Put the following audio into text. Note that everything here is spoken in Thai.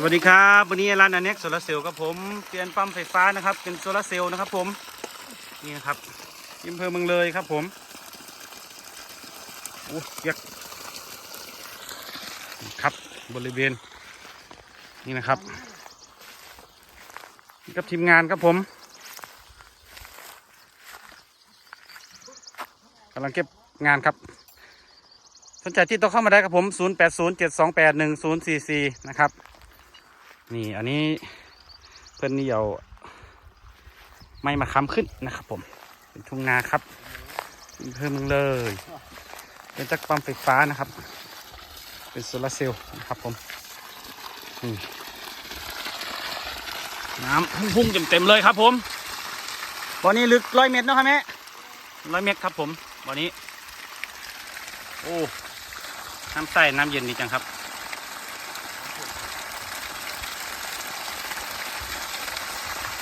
สวัสดีครับวันนี้ร้านอเน็กโซลาเซลล์ครับผมเปลี่ยนปั๊มไฟฟ้านะครับ เป็นโซลาเซลล์นะครับผมนี่นะครับอำเภอเมืองเลยครับผมโอ้เยกครับบริเวณนี่นะครับนี่กับทีมงานครับผมกำลังเก็บงานครับ สนใจที่ต้องเข้ามาได้ครับผม 0807281044 นะครับ นี่อันนี้เพื่อนนี่เอาไม้มาค้ำขึ้นนะครับผม เป็นทุ่งนาครับเป็นเพิ่มมึงเลย เป็นจักรปั๊มไฟฟ้านะครับ เป็นโซลาร์เซลล์นะครับผมนี่น้ำพุ่งๆเต็มๆเลยครับผมบ่อนี้ลึกร้อยเมตรเนอะครับแม่ร้อยเมตรครับผมบ่อนี้ โอ้น้ำใสน้ำเย็นดีจังครับ